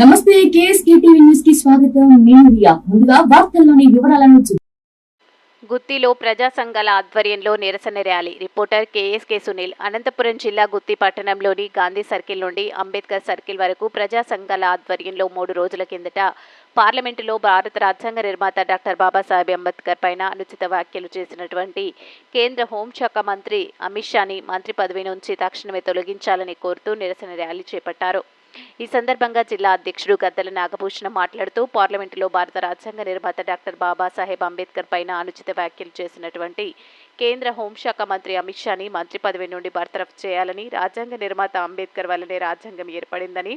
నమస్తే KSK TV న్యూస్కి స్వాగతం. నేను రియా. ముందుగా వార్తల్లోని వివరాలను గుత్తిలో ప్రజా సంఘాల ఆధ్వర్యంలో నిరసన rally. Reporter KSK Sunil Anantapuram జిల్లా గుత్తి పట్టణంలోని గాంధీ సర్కిల్ నుండి అంబేద్కర్ సర్కిల్ వరకు ప్రజా సంఘాల ఆధ్వర్యంలో మూడు రోజుల కిందట పార్లమెంటులో భారత రాజ్యాంగ నిర్మాత డాక్టర్ బాబాసాహెబ్ అంబేద్కర్ పైన అనుచిత వ్యాఖ్యలు చేసినటువంటి కేంద్ర హోంశాఖ మంత్రి అమిత్ షాని మంత్రి పదవి నుంచి తక్షణమే తొలగించాలని కోరుతూ నిరసన ర్యాలీ చేపట్టారు. ఈ సందర్భంగా జిల్లా అధ్యక్షుడు గద్దల నాగభూషణం మాట్లాడుతూ పార్లమెంటులో భారత రాజ్యాంగ నిర్మాత డాక్టర్ బాబాసాహెబ్ అంబేద్కర్ పైన అనుచిత వ్యాఖ్యలు చేసినటువంటి కేంద్ర హోంశాఖ మంత్రి అమిత్ షాని మంత్రి పదవి నుండి బర్తరఫ్ చేయాలని రాజ్యాంగ నిర్మాత అంబేద్కర్ వల్లనే రాజ్యాంగం ఏర్పడిందని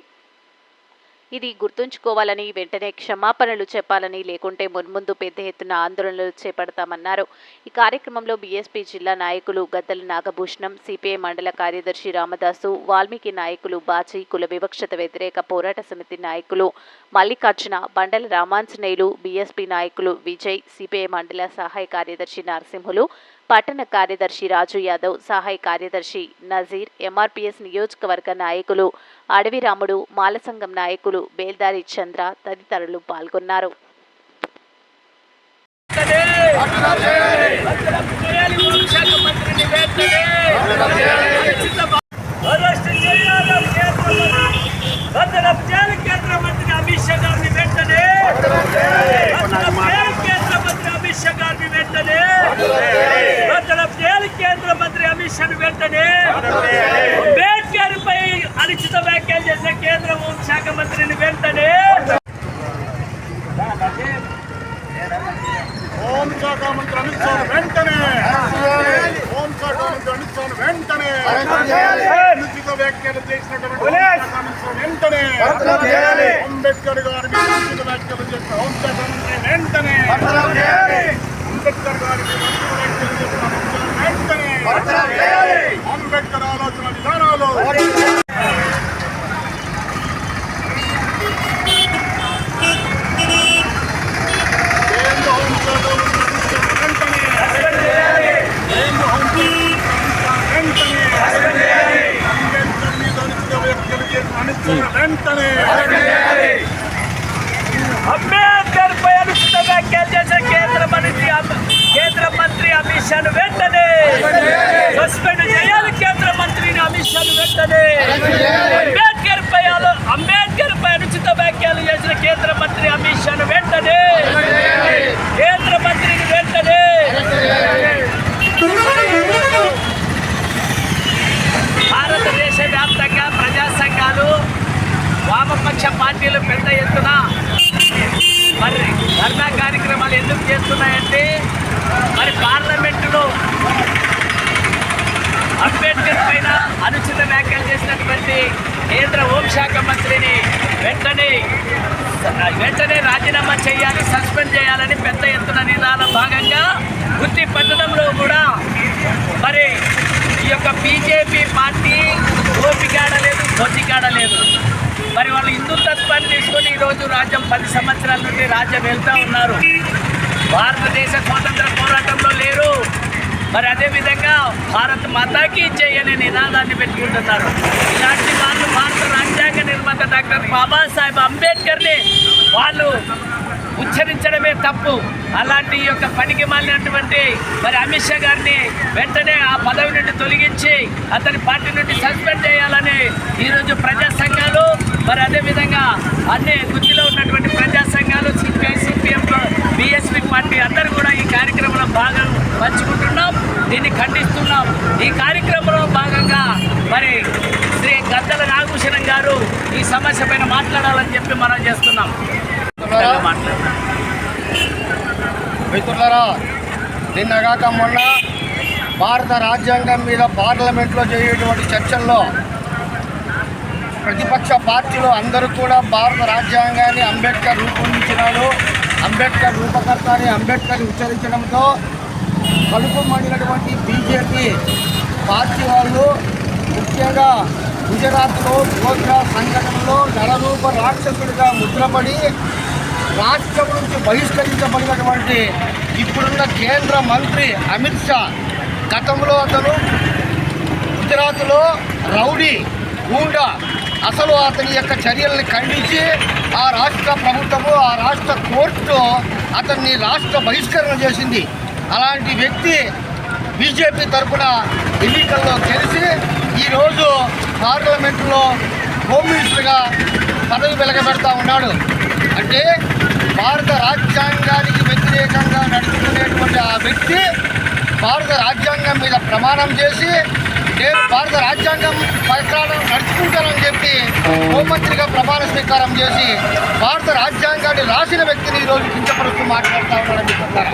ఇది గుర్తుంచుకోవాలని వెంటనే క్షమాపణలు చెప్పాలని లేకుంటే మున్ముందు పెద్ద ఎత్తున ఆందోళనలు చేపడతామన్నారు. ఈ కార్యక్రమంలో బీఎస్పీ జిల్లా నాయకులు గద్దల నాగభూషణం సిపిఐ మండల కార్యదర్శి రామదాసు వాల్మీకి నాయకులు బాచి కుల వివక్షత వ్యతిరేక పోరాట సమితి నాయకులు మల్లికార్జున బండల రామాంజనేయులు బీఎస్పీ నాయకులు విజయ్ సిపిఐ మండల సహాయ కార్యదర్శి నరసింహులు పట్టణ కార్యదర్శి రాజు యాదవ్ సహాయ కార్యదర్శి నజీర్ ఎంఆర్పీఎస్ నియోజకవర్గ నాయకులు అడవి రాముడు మాలసంఘం నాయకులు బేల్దారి చంద్ర తదితరులు పాల్గొన్నారు. అమిత్ షా గారిని వెంటనే భద్రత చేయాలి కేంద్ర మంత్రి అమిత్ షా గారిని వెంటనే భద్రత చేయాలి కేంద్ర మంత్రి అమిత్ షాని వెంటనే అంబేద్కర్ పై అనుచిత వ్యాఖ్యలు చేసిన కేంద్ర హోంశాఖ మంత్రిని వెంటనే హోం శాఖ మంత్రి అమిత్ షా వెంటనే హోం శాఖ మంత్రి అమిత్ షా వెంటనే అనుచిత వ్యాఖ్యలు చేసినటువంటి హోం శాఖ మంత్రి వెంటనే అంబేద్కర్ గారి మీద అనుచిత వ్యాఖ్యలు చేసిన హోం శాఖ మంత్రి వెంటనే అంబేద్కర్ గారి మీద Go, go, go. అనుచిత వ్యాఖ్యలు చేసినటువంటి కేంద్ర హోంశాఖ మంత్రిని వెంటనే వెంటనే రాజీనామా చేయాలి సస్పెండ్ చేయాలని పెద్ద ఎత్తున నిదాన భాగంగా గుత్తి పట్టణంలో కూడా మరి ఈ యొక్క బీజేపీ పార్టీ ఓపికాడలేదు పొద్దికాడలేదు మరి వాళ్ళు హిందుత్వాన్ని తీసుకొని ఈరోజు రాజ్యం పది సంవత్సరాల నుండి రాజ్యం వెళ్తూ ఉన్నారు. భారతదేశ స్వాతంత్ర పోరాటంలో లేరు. మరి అదేవిధంగా భారత్ మాతాకి చేయని నినాదాన్ని పెట్టుకుంటున్నారు. ఇలాంటి వాళ్ళు భారత రాజ్యాంగ నిర్మాత డాక్టర్ బాబాసాహెబ్ అంబేద్కర్ని వాళ్ళు ఉచ్చరించడమే తప్పు. అలాంటి యొక్క పనికి మాలినటువంటి మరి అమిత్ షా గారిని వెంటనే ఆ పదవి నుండి తొలగించి అతని పార్టీ నుండి సస్పెండ్ చేయాలని ఈరోజు ప్రజా సంఘాలు మరి అదేవిధంగా అన్ని గుర్తిలో ఉన్నటువంటి ప్రజా సంఘాలు సిపిఐ సిపిఎం బిఎస్పి పార్టీ అందరూ కూడా ఈ కార్యక్రమంలో భాగం పంచుకుంటున్నారు. దీన్ని ఖండిస్తున్నాం. ఈ కార్యక్రమంలో భాగంగా మరి శ్రీ గద్దల నాగభూషణం గారు ఈ సమస్య పైన మాట్లాడాలని చెప్పి మనం చేస్తున్నాం. మిత్రులరా నిన్నగాక మొన్న భారత రాజ్యాంగం మీద పార్లమెంట్లో జరిగేటువంటి చర్చల్లో ప్రతిపక్ష పార్టీలు అందరూ కూడా భారత రాజ్యాంగాన్ని అంబేద్కర్ రూపొందించినాడు అంబేద్కర్ రూపకర్త అని అంబేద్కర్ ఉచ్చరించడంతో కడుపు మండినటువంటి బీజేపీ పార్టీ వాళ్ళు ముఖ్యంగా గుజరాత్లో గోత్రా సంఘటనలో నరరూప రాక్షసుడిగా ముద్రపడి రాష్ట్రం నుంచి బహిష్కరించబడినటువంటి ఇప్పుడున్న కేంద్ర మంత్రి అమిత్ షా గతంలో అతను గుజరాత్లో రౌడీ గూండా అసలు అతని యొక్క చర్యల్ని ఖండించి ఆ రాష్ట్ర ప్రభుత్వము ఆ రాష్ట్ర కోర్టు అతన్ని రాష్ట్ర బహిష్కరణ చేసింది. అలాంటి వ్యక్తి బీజేపీ తరఫున ఎన్నికల్లో గెలిచి ఈరోజు పార్లమెంటులో హోమ్ మినిస్టర్గా పదవి వెలగబెడతా ఉన్నాడు. అంటే భారత రాజ్యాంగానికి వ్యతిరేకంగా నడుచుకునేటువంటి ఆ వ్యక్తి భారత రాజ్యాంగం మీద ప్రమాణం చేసి నేను భారత రాజ్యాంగం ప్రకారం నడుచుకుంటానని చెప్పి హోంమంత్రిగా ప్రమాణ స్వీకారం చేసి భారత రాజ్యాంగాన్ని రాసిన వ్యక్తిని ఈరోజు కించపరుస్తూ మాట్లాడుతూ ఉన్నాడని చెప్తారా?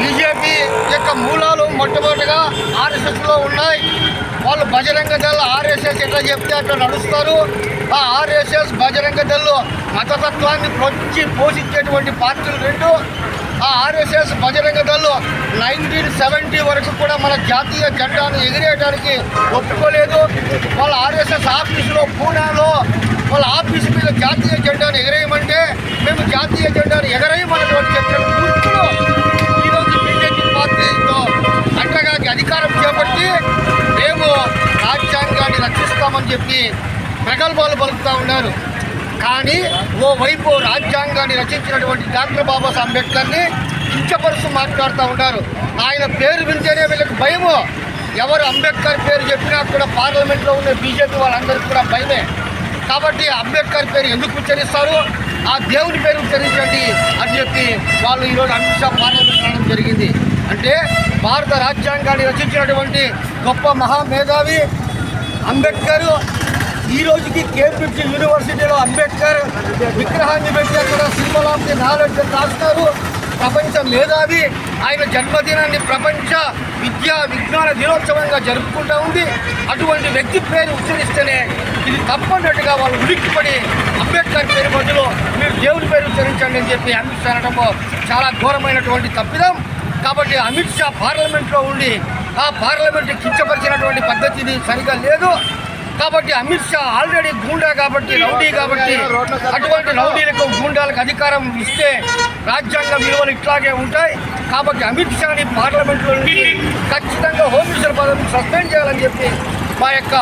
బీజేపీ యొక్క మూలాలు మొట్టమొదటిగా ఆర్ఎస్ఎస్లో ఉన్నాయి. వాళ్ళు బజరంగ దళ ఆర్ఎస్ఎస్ ఎట్లా చెప్తే అట్లా నడుస్తారు. ఆ ఆర్ఎస్ఎస్ బజరంగ దళ్ మతతత్వాన్ని ప్రొచ్చి పోషించేటువంటి పార్టీలు రెండు. ఆ RSS Bajrang Dal nineteen seventy వరకు కూడా మన జాతీయ జెండాను ఎగిరేయడానికి ఒప్పుకోలేదు. వాళ్ళ ఆర్ఎస్ఎస్ ఆఫీసులో పూనాలో వాళ్ళ ఆఫీసు మీద జాతీయ జెండాను ఎగరేయమంటే మేము జాతీయ జెండాను ఎగరేయమన్నటువంటి చెప్పిన అండగా అధికారం చేపట్టి మేము రాజ్యాంగాన్ని రక్షిస్తామని చెప్పి ప్రగల్భాలు పలుకుతూ ఉన్నారు. కానీ ఓవైపు రాజ్యాంగాన్ని రచించినటువంటి డాక్టర్ బాబాసాహెబ్ అంబేద్కర్ని కించపరుస్తూ మాట్లాడుతూ ఉన్నారు. ఆయన పేరు వింటేనే వీళ్ళకి భయము. ఎవరు అంబేద్కర్ పేరు చెప్పినా కూడా పార్లమెంట్లో ఉన్న బీజేపీ వాళ్ళందరికీ కూడా భయమే. కాబట్టి అంబేద్కర్ పేరు ఎందుకు ఉచ్చరిస్తారు? ఆ దేవుని పేరు ఉచ్చరించండి అని చెప్పి వాళ్ళు ఈరోజు అమిత్ షా పార్లమెంట్ రావడం జరిగింది. అంటే భారత రాజ్యాంగాన్ని రచించినటువంటి గొప్ప మహామేధావి అంబేద్కర్. ఈ రోజుకి కేంబ్రిడ్జ్ యూనివర్సిటీలో అంబేద్కర్ విగ్రహాన్ని పెట్టి అక్కడ సింహలాంటి నాలెడ్జ్ రాస్తారు ప్రపంచ మేధావి. ఆయన జన్మదినాన్ని ప్రపంచ విద్యా విజ్ఞాన దినోత్సవంగా జరుపుకుంటా ఉంది. అటువంటి వ్యక్తి పేరు ఉచ్చరిస్తేనే ఇది తప్పన్నట్టుగా వాళ్ళు ఉలిక్కిపడి అంబేద్కర్ పేరు బదులు మీరు దేవుని పేరు ఉచ్చరించండి అని చెప్పి అమిత్ చాలా ఘోరమైనటువంటి తప్పిదం. కాబట్టి అమిత్ షా పార్లమెంట్లో ఉండి ఆ పార్లమెంట్ కించపరిచినటువంటి పద్ధతిది సరిగా లేదు. కాబట్టి అమిత్ షా ఆల్రెడీ గూండా కాబట్టి రౌడీ కాబట్టి అటువంటి రౌడీలకు గూండాలకు అధికారం ఇస్తే రాజ్యాంగ విలువలు ఇట్లాగే ఉంటాయి. కాబట్టి అమిత్ షాని పార్లమెంట్లో నుండి ఖచ్చితంగా హోమ్ మినిస్టర్ పదవిని సస్పెండ్ చేయాలని చెప్పి మా యొక్క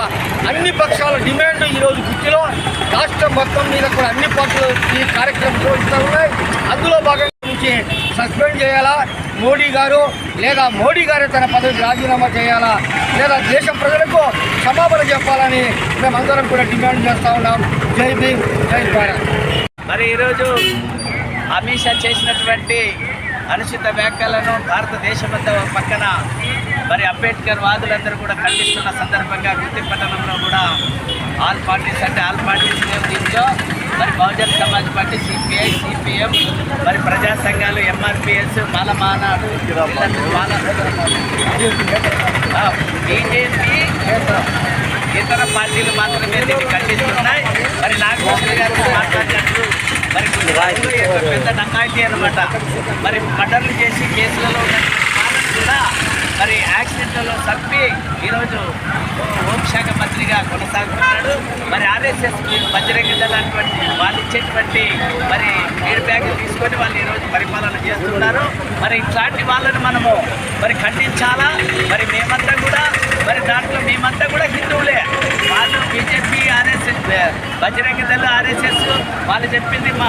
అన్ని పక్షాల డిమాండ్ ఈరోజు గుర్తిలో రాష్ట్రం మొత్తం మీద కూడా అన్ని పార్టీలు ఈ కార్యక్రమం నిర్వహిస్తూ ఉన్నాయి. అందులో భాగంగా నుంచి సస్పెండ్ చేయాలా? మోడీ గారు లేదా మోడీ గారే తన పదవికి రాజీనామా చేయాలా? లేదా దేశం ప్రజలకు క్షమాపణ చెప్పాలని మేమందరం కూడా డిమాండ్ చేస్తూ ఉన్నాం. జై భీమ్ జై భారత్. మరి ఈరోజు అమిత్ షా చేసినటువంటి అనుచిత వ్యాఖ్యలను భారతదేశమంతా పక్కన మరి అంబేద్కర్ వాదులందరూ కూడా ఖండిస్తున్న సందర్భంగా గుత్తి పట్టణంలో కూడా ఆల్ పార్టీస్ అంటే ఆల్ పార్టీస్ మేము దీంట్లో? మరి Bahujan Samaj party CPI CPM మరి ప్రజా సంఘాలు ఎంఆర్పిఎస్ మాల మానాడు మాల బీజేపీ ఇతర పార్టీలు మాత్రమే దీన్ని ఖండిస్తున్నాయి. మరి నాగభూషణ గారు మరి పెద్ద డంకాయితీ అనమాట మరి మర్డర్లు చేసి కేసులలో కూడా మరి యాక్సిడెంట్లలో చంపి ఈరోజు హోంశాఖ మంత్రిగా కొనసాగుతున్నాడు. మరి ఆర్ఎస్ఎస్ బజరంగ దళ వాళ్ళు ఇచ్చేటువంటి మరి ఫీడ్బ్యాక్ తీసుకొని వాళ్ళు ఈరోజు పరిపాలన చేస్తున్నారు. మరి ఇట్లాంటి వాళ్ళని మనము మరి ఖండించాలా? మరి మేమంతా కూడా మరి దాంట్లో మేమంతా కూడా హిందువులే. వాళ్ళు బీజేపీ ఆర్ఎస్ఎస్ బజరంగ దళ ఆర్ఎస్ఎస్ వాళ్ళు చెప్పింది మా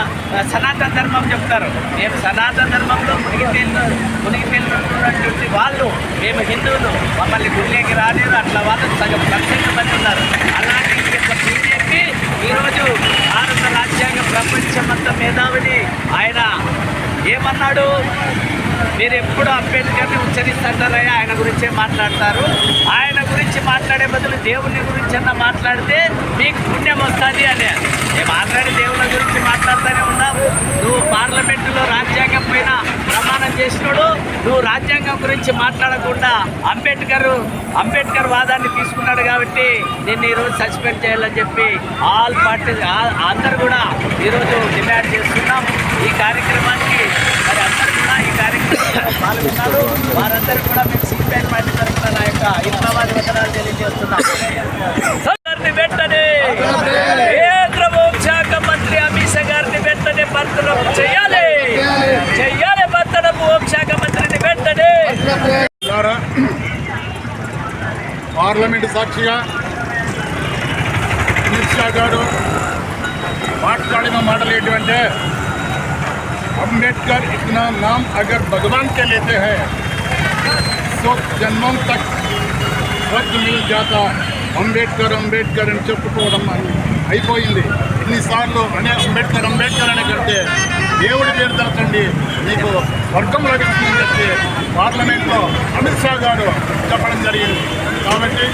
సనాతన ధర్మం చెప్తారు. మేము సనాతన ధర్మంలో మునిగి తేలు మునిగి తేలుతున్నటువంటి వాళ్ళు మేము హిందువులు. మమ్మల్ని గుళ్ళేకి రాలేదు అట్లా వాళ్ళు సగం లక్షల మంది ఉన్నారు. అలాంటి యొక్క బీజేపీ ఈరోజు భారత రాజ్యాంగ ప్రపంచమంతా మేధావిని ఆయన ఏమన్నాడు? మీరు ఎప్పుడు అంబేద్కర్ని ఉచ్చరిస్తారయ్యా ఆయన గురించే మాట్లాడతారు. ఆయన గురించి మాట్లాడే బదులు దేవుని గురించి అన్న మాట్లాడితే మీకు పుణ్యం వస్తుంది అని. మేము ఆల్రెడీ దేవుని గురించి మాట్లాడుతూనే ఉన్నాం. నువ్వు పార్లమెంటులో రాజ్యాంగం పైన నువ్వు రాజ్యాంగం గురించి మాట్లాడకుండా అంబేద్కర్ అంబేద్కర్ వాదాన్ని తీసుకున్నాడు కాబట్టి నిన్ను ఈరోజు సస్పెండ్ చేయాలని చెప్పి ఆల్ పార్టీ అందరు కూడా ఈరోజు డిమాండ్ చేస్తున్నాం. ఈ కార్యక్రమానికి మరి అందరూ కూడా ఈ కార్యక్రమంలో పాల్గొన్నారు. వారందరూ కూడా మేము సిపిఐ పార్టీ తరఫున నా యొక్క ఇంద్రాబాద్ వందనాలు తెలియజేస్తున్నాం. వెంటనే కేంద్ర హోంశాఖ మంత్రి అమిత్ షా గారిని వెంటనే భర్తనం చేయాలి చేయాలి భర్తనపు హోంశాఖ మంత్రిని వెంటనే ద్వారా పార్లమెంటు సాక్షిగా అమిత్ షా గారు మాట్లాడిన మాటలు ఏంటంటే అంబేద్కర్ ఇచ్చిన నామ్ అగర్ భగవాన్ కే లేతే హై సో జన్మం తక్ రద్దు మిల్ జాత. అంబేద్కర్ అంబేద్కర్ అని చెప్పుకోవడం అని అయిపోయింది. ఎన్నిసార్లు అనే అంబేద్కర్ అంబేద్కర్ అనే కంటే దేవుడి పేరు తెలకండి మీకు వర్గం లభిస్తుందని చెప్పి పార్లమెంట్లో అమిత్ షా గారు చెప్పడం జరిగింది. కాబట్టి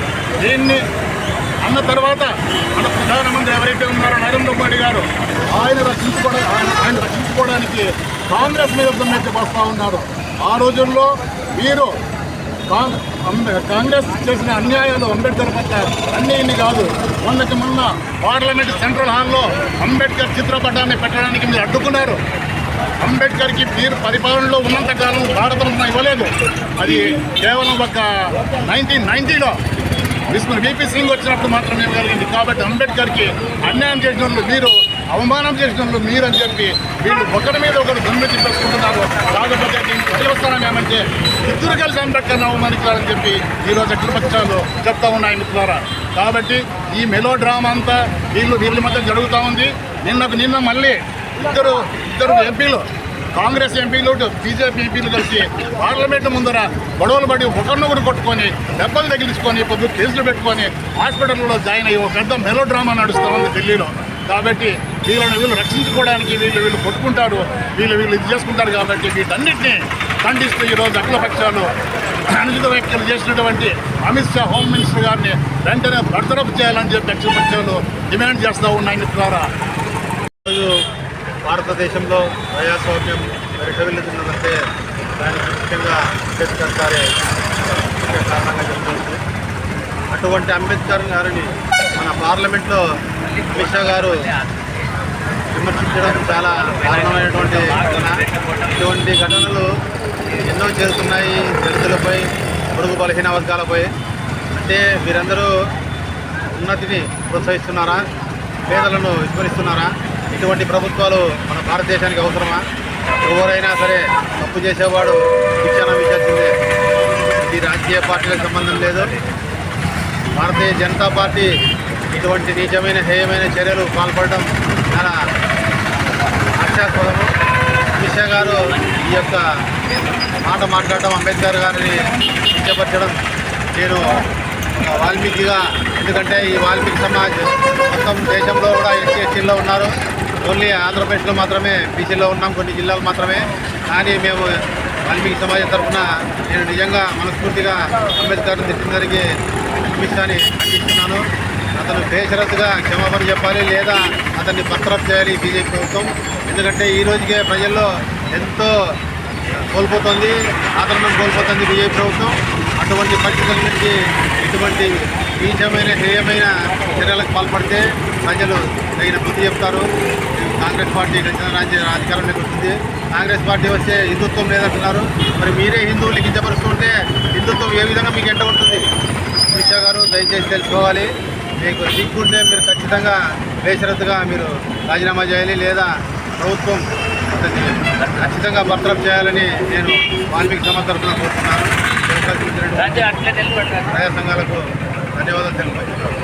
దీన్ని అన్న తర్వాత మన ప్రధానమంత్రి ఎవరైతే ఉన్నారో నరేంద్ర మోడీ గారు ఆయన రక్షించుకోవడం ఆయన ఆయన రక్షించుకోవడానికి కాంగ్రెస్ మీద దుమ్మెత్తి వస్తూ ఉన్నారు. ఆ రోజుల్లో మీరు కాంగ్రెస్ చేసిన అన్యాయాలు అంబేద్కర్ పట్ల అన్నీ ఇన్ని కాదు. మొన్నకి మొన్న పార్లమెంట్ సెంట్రల్ హాల్లో అంబేద్కర్ చిత్రపటాన్ని పెట్టడానికి మీరు అడ్డుకున్నారు. అంబేద్కర్కి మీరు పరిపాలనలో ఉన్నంత కాలం భారతరత్న ఇవ్వలేదు. అది కేవలం ఒక నైన్టీన్ నైన్టీలో విస్మర్ బీపీ సింగ్ వచ్చినప్పుడు మాత్రమే ఇవ్వగలిగింది కాబట్టి అంబేద్కర్కి అన్యాయం చేసిన మీరు అవమానం చేసిన మీరు అని చెప్పి వీళ్ళు ఒకరి మీద ఒకరు దుమ్మెత్తి పెట్టుకుంటున్నారు కాకపోతే దీనికి పర్యవస్థానం ఏమంటే ఇద్దరు కలిసి అంబేద్కర్ని అవమానించాలని చెప్పి ఈరోజు అఖిలపక్షాలు చెప్తా ఉన్నాయి మిత్రులారా. కాబట్టి ఈ మెలో డ్రామా అంతా వీళ్ళు వీళ్ళ మధ్య జరుగుతూ ఉంది. నిన్నకు నిన్న మళ్ళీ ఇద్దరు ఇద్దరు ఎంపీలు కాంగ్రెస్ ఎంపీలు బీజేపీ ఎంపీలు కలిసి పార్లమెంట్ ముందర గొడవలు పడి ఒకరినొకరు కొట్టుకొని దెబ్బలు తగిలించుకొని పొద్దు కేసులు పెట్టుకొని హాస్పిటల్లో జాయిన్ అయ్యి ఒక పెద్ద మెలో డ్రామా నడుస్తూ ఉంది ఢిల్లీలో. కాబట్టి వీళ్ళని వీళ్ళు రక్షించుకోవడానికి వీళ్ళు వీళ్ళు కొట్టుకుంటారు వీళ్ళు వీళ్ళు ఇది చేసుకుంటారు కాబట్టి వీటన్నిటిని ఖండిస్తూ ఈరోజు అఖిల పక్షాలు అనుచిత వ్యాఖ్యలు చేసినటువంటి అమిత్ షా హోమ్ మినిస్టర్ గారిని వెంటనే బర్తరఫ్ చేయాలని చెప్పి అఖిల పక్షాలు డిమాండ్ చేస్తూ ఉన్నాయి ద్వారా ఈరోజు భారతదేశంలో ప్రజాస్వామ్యం పరిశీలిస్తున్నదంటే దానికి ముఖ్యంగా అంబేద్కర్ గారే ముఖ్య కారణంగా చెప్తుంది అటువంటి అంబేద్కర్ గారిని మన పార్లమెంట్లో అమిత్ షా గారు విమర్శించడం చాలా కారణమైనటువంటి ఘటన. ఇటువంటి ఘటనలు ఎన్నో చేరుతున్నాయి దళితులపై పొడుగు బలహీన వర్గాలపై. అంటే వీరందరూ ఉన్నతిని ప్రోత్సహిస్తున్నారా? పేదలను విస్మరిస్తున్నారా? ఇటువంటి ప్రభుత్వాలు మన భారతదేశానికి అవసరమా? ఎవరైనా సరే తప్పు చేసేవాడు శిక్షణ విచారించిందే. ఇది రాజకీయ పార్టీలకు సంబంధం లేదు. భారతీయ జనతా పార్టీ ఇటువంటి నీచమైన హేయమైన చర్యలు పాల్పడడం చాలా హాస్యాస్పదము అమిత్ గారు ఈ యొక్క మాట మాట్లాడడం అంబేద్కర్ గారిని కించపరచడం నేను వాల్మీకిగా ఎందుకంటే ఈ వాల్మీకి సమాజ్ మొత్తం దేశంలో కూడా ఎస్సీ ఎస్టీల్లో ఉన్నారు. ఓన్లీ ఆంధ్రప్రదేశ్లో మాత్రమే బీసీలో ఉన్నాం కొన్ని జిల్లాలు మాత్రమే. కానీ మేము వాల్మీకి సమాజం తరఫున నేను నిజంగా మనస్ఫూర్తిగా అంబేద్కర్ తిట్టిన దానికి అందిస్తున్నాను. ఖండిస్తున్నాను అతను బేషరత్తుగా క్షమాపణ చెప్పాలి లేదా అతన్ని బర్తరఫ్ చేయాలి బీజేపీ ప్రభుత్వం. ఎందుకంటే ఈ రోజుకే ప్రజల్లో ఎంతో కోల్పోతుంది ఆదరణ కోల్పోతుంది బీజేపీ ప్రభుత్వం. అటువంటి పరిస్థితుల నుంచి ఎటువంటి నీచమైన హేయమైన చర్యలకు పాల్పడితే ప్రజలు తగిన బుద్ధి చెప్తారు. కాంగ్రెస్ పార్టీ ఖచ్చితంగా రాజ్య అధికారంలోకి వస్తుంది కాంగ్రెస్ పార్టీ వస్తే హిందుత్వం లేదంటున్నారు. మరి మీరే హిందువులు కించపరుస్తుంటే హిందుత్వం ఏ విధంగా మీకు ఎంట ఉంటుంది అమిత్ షా గారు దయచేసి తెలుసుకోవాలి. మీకు సిగ్గుంటే మీరు ఖచ్చితంగా బేషరతుగా మీరు రాజీనామా చేయాలి లేదా ప్రభుత్వం ఖచ్చితంగా బర్తరఫ్ చేయాలని నేను వాల్మీకి సమాజ్ తరఫున కోరుతున్నాను. ప్రజా సంఘాలకు ధన్యవాదాలు తెలుపుతున్నాను